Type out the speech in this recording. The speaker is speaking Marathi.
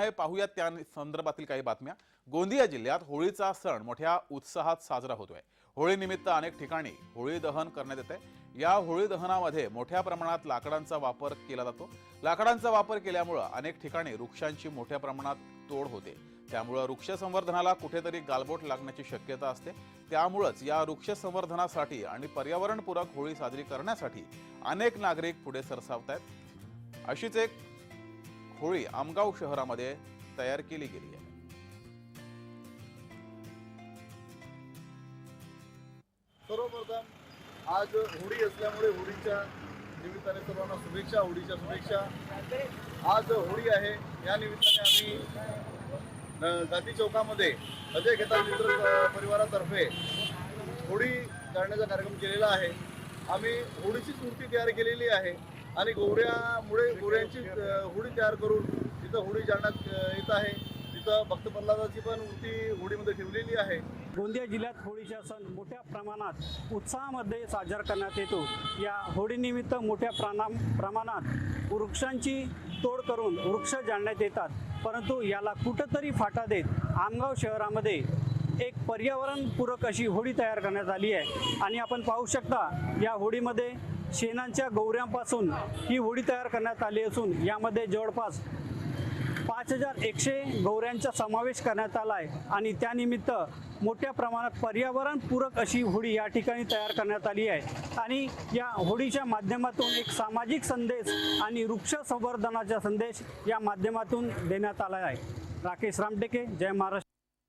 आहे पाहूयात त्या संदर्भातील काही बातम्या. गोंदिया जिल्ह्यात होळीचा सण मोठ्या उत्साहात साजरा होतोय. होळीनिमित्त अनेक ठिकाणी होळी दहन करण्यात येते या होळी दहनामध्ये मोठ्या प्रमाणात लाकडांचा वापर केला जातो. लाकडांचा वापर केल्यामुळं अनेक ठिकाणी वृक्षांची मोठ्या प्रमाणात तोड होते. त्यामुळं वृक्ष संवर्धनाला कुठेतरी गालबोट लागण्याची शक्यता असते. त्यामुळंच या वृक्ष संवर्धनासाठी आणि पर्यावरणपूरक होळी साजरी करण्यासाठी अनेक नागरिक पुढे सरसावत आहेत अशीच एक होळी आमगाव शहरामध्ये तयार केली गेली आहे. सर्वप्रथम आज होळी असल्यामुळे होळीच्या निमित्ताने सर्वांना शुभेच्छा होळीच्या शुभेच्छा. आज होळी आहे या निमित्ताने आम्ही गांधी चौकामध्ये अजय घेता मित्र परिवारातर्फे होळी करण्याचा कार्यक्रम केलेला आहे. आम्ही होळीचीच मूर्ती तयार केलेली आहे. आणि गोवऱ्यामुळे गोवऱ्यांची होडी तयार करून तिथं होडी जाळण्यात येत आहे. तिथं भक्त प्रल्हादाची पण मूर्ती होडीमध्ये ठेवलेली आहे. गोंदिया जिल्ह्यात होळीचा सण मोठ्या प्रमाणात उत्साहामध्ये साजरा करण्यात येतो. या होळीनिमित्त मोठ्या प्राणा प्रमाणात वृक्षांची तोड करून वृक्ष जाळण्यात येतात. परंतु याला कुठंतरी फाटा देत आमगाव शहरामध्ये एक पर्यावरणपूरक अशी होळी तयार करण्यात आली आहे. आणि आपण पाहू शकता या होळीमध्ये शेणांच्या गौऱ्यांपासून ही होळी तयार करण्यात आली असून यामध्ये जवळपास पाच हजार एकशे गौऱ्यांचा समावेश करण्यात आला आहे. आणि त्यानिमित्त मोठ्या प्रमाणात पर्यावरणपूरक अशी होळी या ठिकाणी तयार करण्यात आली आहे. आणि या होळीच्या माध्यमातून एक सामाजिक संदेश आणि वृक्ष संवर्धनाचा संदेश या माध्यमातून देण्यात आला आहे. राकेश रामटेके जय महाराष्ट्र.